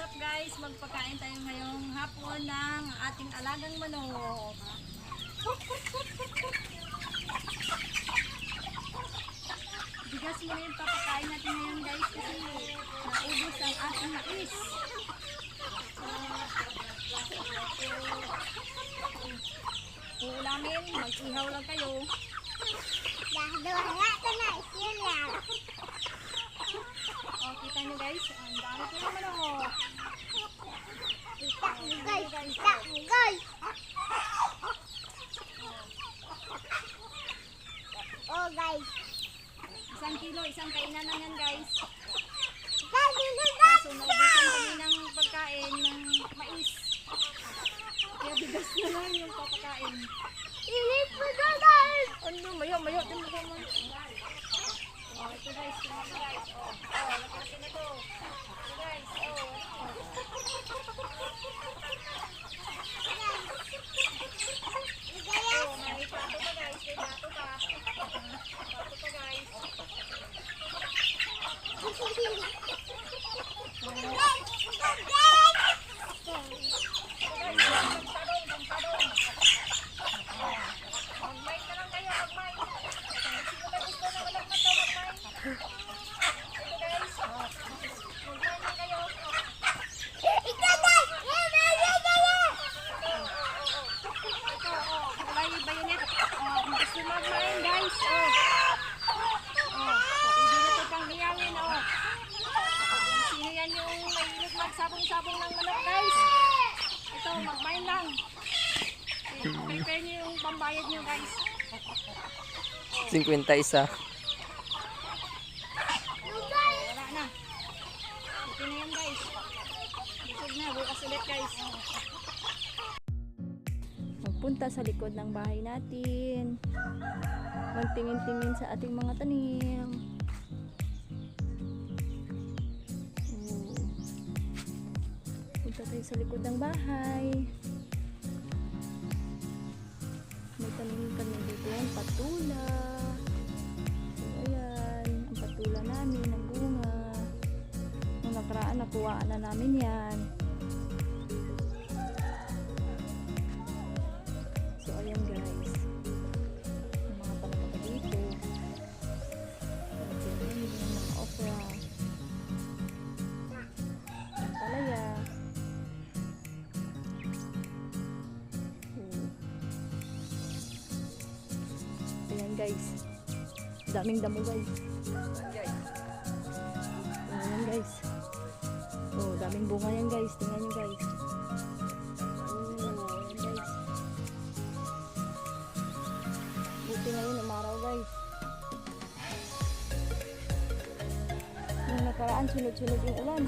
up guys? Magpakain tayo ngayong hapon ng ating alagang manok. Bigas mo na yung papakain natin ngayon guys kasi naubos ang ating mais. Uulamin, mag-ihaw lang kayo. Dahil wala ka na, yun lang. O, kita nyo guys, ang dami ko naman ako. Kita mo guys, kita mo guys. Oh guys, Isang kilo, isang kainan na yan guys. guys, dito guys. So, naubusan kami ng pagkain ng mais. Kaya bigas na lang yung papakain. Init mo na guys. Ano, mayo, mayo. Ito mo. Oh, ito guys, ito mo guys. Oh, oh, laki na to. Ito guys, oh. Oh, may plato pa guys, may plato pa. Plato pa guys. Magsadong, magsadong. Mag-mine na lang kayo, mag-mine. Sino ba gusto na walang mata, mag-mine? Ito guys, oh. mag-mine na kayo. Ikaw guys, yan, yan, yan, yan, yan. Ito, oh, kulay bayonet. Mag-mine guys, oh. Oh, pwede na ito pang hiyangin, oh. Sino yan yung mahilig magsabong-sabong ng manok guys? Ito, mag-mine lang. Prepare niyo yung pambayad niyo guys. 51. Wala na. Ito na yan guys. Busog na. Bukas ulit guys. Magpunta sa likod ng bahay natin. Magtingin-tingin sa ating mga tanim. Oo. Punta tayo sa likod ng bahay. May tanim kami dito yan, patula. So, ayan, ang patula namin, ang bunga. Nung nakaraan, nakuhaan na namin yan. Guys. Daming damo guys. Ayan guys. Oh, daming bunga yan guys. Tingnan nyo guys. Oh, ayan guys. Buti ngayon umaraw guys. Nung nakaraan sunod-sunod yung ulan.